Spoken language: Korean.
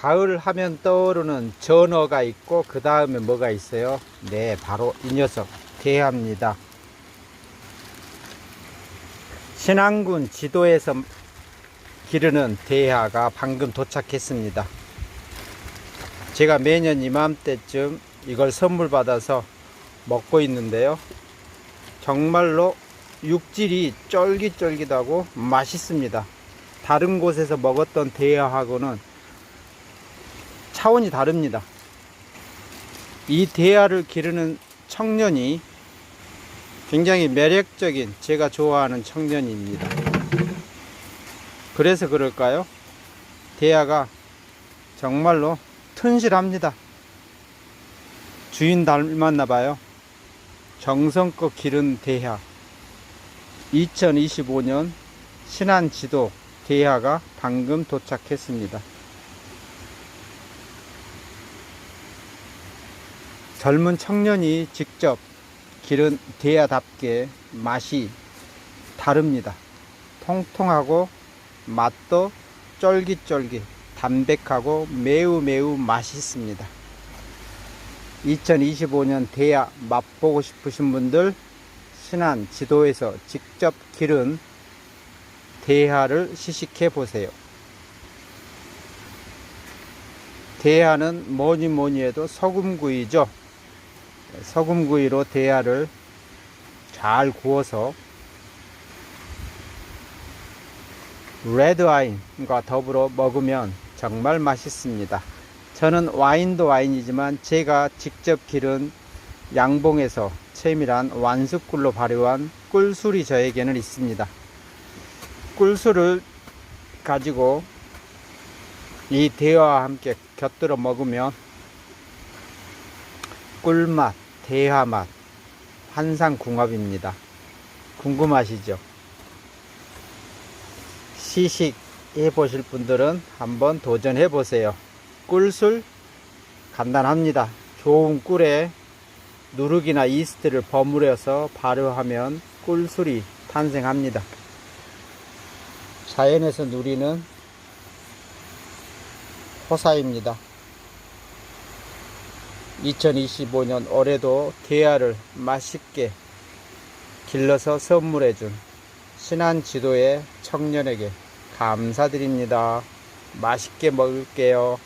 가을 하면 떠오르는 전어가 있고 그 다음에 뭐가 있어요? 네, 바로 이 녀석 대하입니다. 신안군 지도에서 기르는 대하가 방금 도착했습니다. 제가 매년 이맘때쯤 이걸 선물 받아서 먹고 있는데요. 정말로 육질이 쫄깃쫄깃하고 맛있습니다. 다른 곳에서 먹었던 대하하고는 차원이 다릅니다. 이 대하를 기르는 청년이 굉장히 매력적인 제가 좋아하는 청년입니다. 그래서 그럴까요? 대하가 정말로 튼실합니다. 주인 닮았나 봐요. 정성껏 기른 대하. 2025년 신안 지도 대하가 방금 도착했습니다. 젊은 청년이 직접 기른 대하답게 맛이 다릅니다. 통통하고 맛도 쫄깃쫄깃 담백하고 매우 매우 맛있습니다. 2025년 대하 맛보고 싶으신 분들 신안 지도에서 직접 기른 대하를 시식해 보세요. 대하는 뭐니 뭐니 해도 소금구이죠. 소금구이로 대하를 잘 구워서 레드 와인과 더불어 먹으면 정말 맛있습니다. 저는 와인도 와인이지만 제가 직접 기른 양봉에서 채밀한 완숙꿀로 발효한 꿀술이 저에게는 있습니다. 꿀술을 가지고 이 대화와 함께 곁들여 먹으면 꿀맛, 대하맛, 환상궁합입니다. 궁금하시죠? 시식 해보실 분들은 한번 도전해 보세요. 꿀술 간단합니다. 좋은 꿀에 누룩이나 이스트를 버무려서 발효하면 꿀술이 탄생합니다. 자연에서 누리는 호사입니다. 2025년 올해도 대하를 맛있게 길러서 선물해준 신안 지도의 청년에게 감사드립니다. 맛있게 먹을게요.